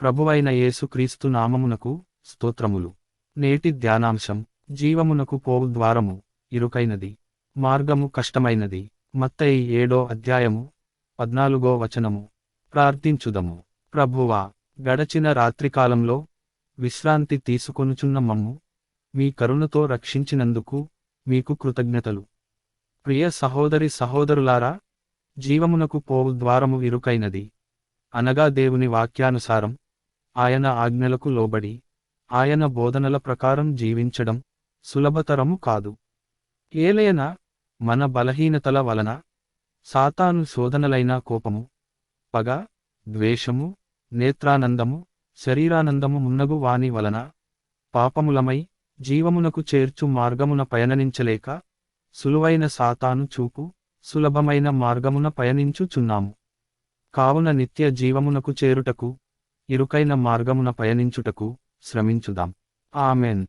ప్రభువైన యేసుక్రీస్తు నామమునకు స్తోత్రములు. నేటి ధ్యానాంశం జీవమునకు పోవు ద్వారము ఇరుకైనది మార్గము కష్టమైనది. మత్తయి ఏడో అధ్యాయము పద్నాలుగో వచనము. ప్రార్థించుదము. ప్రభువా గడచిన రాత్రికాలంలో విశ్రాంతి తీసుకొనుచున్న మమ్ము మీ కరుణతో రక్షించినందుకు మీకు కృతజ్ఞతలు. ప్రియ సహోదరి సహోదరులారా జీవమునకు పోవు ద్వారము ఇరుకైనది. అనగా దేవుని వాక్యానుసారం ఆయన ఆజ్ఞలకు లోబడి ఆయన బోధనల ప్రకారం జీవించడం సులభతరము కాదు. ఏలయన మన బలహీనతల వలన సాతాను శోధనలైన కోపము పగ ద్వేషము నేత్రానందము శరీరానందము మున్నగు వాని వలన పాపములమై జీవమునకు చేర్చు మార్గమున పయననించలేక సులువైన సాతాను చూపు సులభమైన మార్గమున పయనించుచున్నాము. కావున నిత్య జీవమునకు చేరుటకు ఇరుకైన మార్గమున పయనించుటకు శ్రమించుదాం. ఆమెన్.